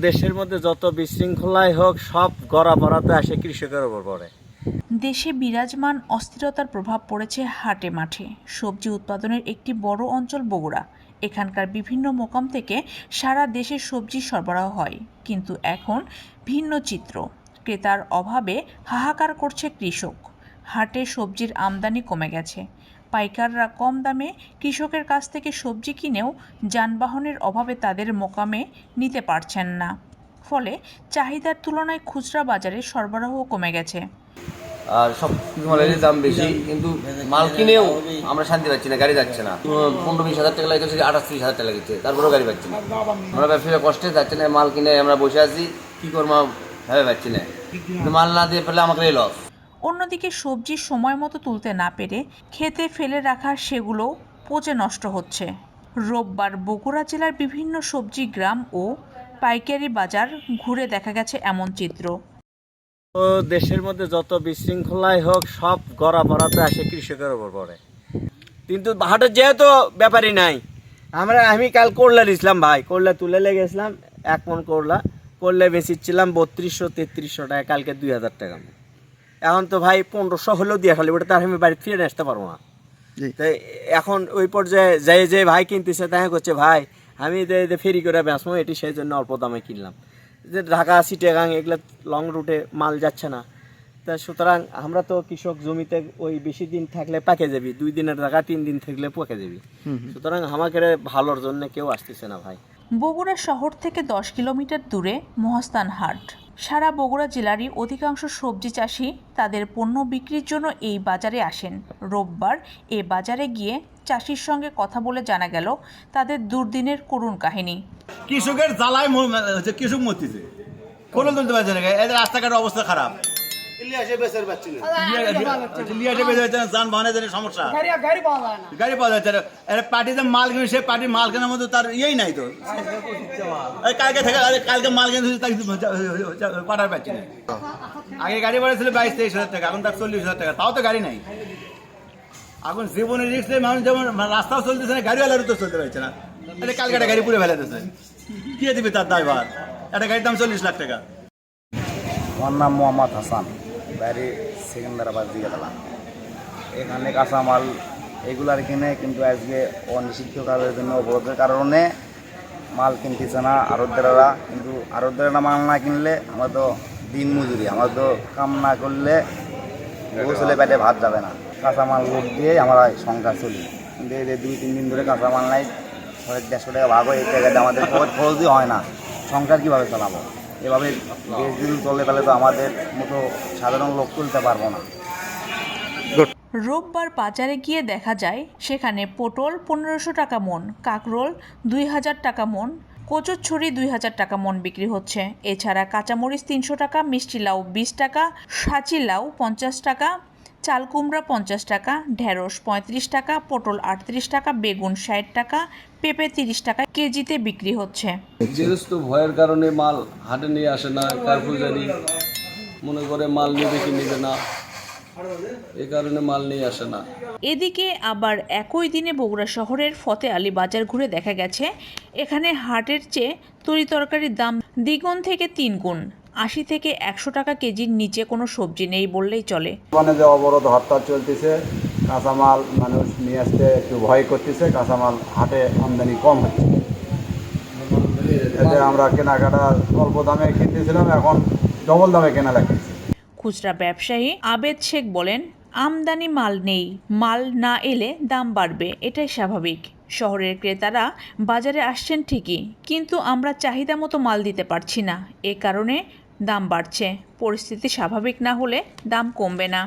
দেশের মধ্যে যত বিশৃঙ্খলাই হোক, সব গড়া পড়াতে আসে কৃষকের উপর পড়ে। দেশে বিরাজমান অস্থিরতার প্রভাব পড়েছে হাটে মাঠে। সবজি উৎপাদনের একটি বড় অঞ্চল বগুড়া। এখানকার বিভিন্ন মোকাম থেকে সারা দেশে সবজি সরবরাহ হয়। কিন্তু এখন ভিন্ন চিত্র। ক্রেতার অভাবে হাহাকার করছে কৃষক। হাটে সবজির আমদানি কমে গেছে। পাইকাররা কম দামে কৃষকের কাছ থেকে সবজি কিনেও যানবাহনের অভাবে তাদের মোকামে নিতে পারছেন না। ফলে চাহিদার তুলনায় খুচরা বাজারে সরবরাহ কমে গেছে। আর সব মালের দাম বেশি, কিন্তু মাল কিনেও আমরা শান্তি পাচ্ছি না, গাড়ি যাচ্ছে না। পনেরো বিশ হাজার টাকা লাগছে আঠাশ ত্রিশ হাজার টাকা লাগছে, তারপরেও গাড়ি পাচ্ছি না। আমরা ব্যবসায়ীরা কষ্টে যাচ্ছে না, মাল কিনে আমরা বসে আছি, কি করব, ভেবে পাচ্ছি না। মাল না দিয়ে পেলে আমাকে লস অন্যদিকে সবজি সময় মতো তুলতে না পেরে খেতে ফেলে রাখা সেগুলো পচে নষ্ট হচ্ছে। রোববার বগুড়া জেলার বিভিন্ন সবজি গ্রাম ও পাইকারি বাজার ঘুরে দেখা গেছে এমন চিত্র। দেশের মধ্যে যত বিশৃঙ্খলাই হোক, সব গড়া পড়াতে আসে কৃষকের উপর পড়ে। কিন্তু হাটের যেহেতু ব্যাপারই নাই, আমরা, আমি কাল করলা দিয়েছিলাম ভাই, করলা তুলে লেগেছিলাম এক মন করলা। করলে বেচিচ্ছিলাম বত্রিশশো তেত্রিশশো টাকা, কালকে দুই হাজার টাকা। এখন তো ভাই পনেরোশো হলেও দিয়ে খালি ওটা তার আমি বাড়ি ফিরে আসতে পারব না। তো এখন ওই পর্যায়ে যে যে ভাই কিনতেছে তাই করছে ভাই আমি যে ফেরি করে বেচবো এটি সেই জন্য অল্প দামে কিনলাম। যে ঢাকা সিটেগাং এগুলো লং রুটে মাল যাচ্ছে না। তা সুতরাং আমরা তো কৃষক জমিতে ওই বেশি দিন থাকলে পাকে যাবি দুই দিনের জায়গা তিন দিন থাকলে পকে যাবি। সুতরাং আমাকে ভালোর জন্য কেউ আসতেছে না ভাই। বগুড়া শহর থেকে দশ কিলোমিটার দূরে মহাস্থান হাট। সারা বগুড়া জেলারই অধিকাংশ সবজি চাষি তাদের পণ্য বিক্রির জন্য এই বাজারে আসেন। রোববার এ বাজারে গিয়ে চাষির সঙ্গে কথা বলে জানা গেল তাদের দুর্দিনের করুণ কাহিনী। কৃষকের জ্বালায় কৃষক মরতেছে। কোনো তুলতে পারছে না এদের রাস্তাঘাটের অবস্থা খারাপ। না, সমস্যা। গাড়ি পাওয়া না। পার্টিতে মাল কিনে সে পার্টির মাল কেনার মতো তার ইয়েই নাই তো। কালকে থেকে আরে কালকে মাল কিনে তাকে পাঠার পাচ্ছি না। আগে গাড়ি ভাড়া ছিল বাইশ তেইশ হাজার টাকা এখন তার চল্লিশ হাজার টাকা তাও তো গাড়ি নাই। এখন জীবনের রিক্স নেই মানুষ যেমন রাস্তাও চলতেছে না গাড়িওয়ালারও তো চলতে পারছে না। এটা কালকে একটা গাড়ি পুড়ে ফেলাতেছে কে দিবে তার দায়ভার একটা গাড়ির দাম চল্লিশ লাখ টাকা। আমার নাম মোহাম্মদ হাসান। বাড়ি সেকেন্দারাবাদ দিকে দিলাম এখানে কাঁচামাল এগুলার কিনে কিন্তু আজকে অনিষিদ্ধ কারণের জন্য অবরোধের কারণে মাল কিনতেছে না আরতদারেরা কিন্তু আরতদারেরা মাল না কিনলে আমরা তো দিন মজুরি, আমরা তো কাম না করলে গোসলে পেটে ভাত যাবে না। কাঁচামাল লোক দিয়ে আমরা সংসার চলি কিন্তু এই দুই, তিন দিন ধরে কাঁচামাল নাই ছয় দেড়শো টাকা ভাগ হয় এই আমাদের খরচ খরচই হয় না। সংসার কীভাবে চালাবো? এভাবে দেশ যদি চলে তাহলে তো আমাদের মতো সাধারণ লোক তুলতে পারব না। রোববার বাজারে গিয়ে দেখা যায়, সেখানে পটল পনেরোশো টাকা মন, কাকরোল দুই হাজার টাকা মন, কচুর ছড়ি দুই হাজার টাকা মন বিক্রি হচ্ছে। এছাড়া কাঁচামরিচ তিনশো টাকা, মিষ্টি লাউ বিশ টাকা, সাঁচি লাউ পঞ্চাশ টাকা চাল কুমড়া পঞ্চাশ টাকা ঢেঁড়স পঁয়ত্রিশ টাকা পটল আটত্রিশ টাকা বেগুন ষাট টাকা পেঁপে তিরিশ টাকা কেজিতে বিক্রি হচ্ছে। গৃহস্থ ভয়ের কারণে মাল হাটে নিয়ে আসে না কারফুজারি মনে করে মাল নেবে কি নেবে না এ কারণে মাল নিয়ে আসে না। এদিকে আবার একই দিনে বগুড়া শহরের ফতে আলী বাজার ঘুরে দেখা গেছে এখানে হাটের চেয়ে তরি তরকারির দাম দ্বিগুণ থেকে তিন গুণ আশি থেকে একশো টাকা কেজির নিচে কোনো সবজি নেই বললেই চলে। মানে যে অবরোধ হরতাল চলতেছে কাঁচামাল মানুষ নিয়ে আসতে একটু ভয় করতেছে কাঁচামাল হাটে আমদানি কম হচ্ছে। এতে আমরা কেনাকাটা অল্প দামে কিনতেছিলাম এখন ডবল দামে কেনা লাগতেছে। খুচরা ব্যবসায়ী আবেদ শেখ বলেন আমদানি মাল নেই, মাল না এলে দাম বাড়বে, এটাই স্বাভাবিক। শহরের ক্রেতারা বাজারে আসছেন ঠিকই, কিন্তু আমরা চাহিদা মতো মাল দিতে পারছি না, এ কারণে দাম বাড়ছে। পরিস্থিতি স্বাভাবিক না হলে দাম কমবে না।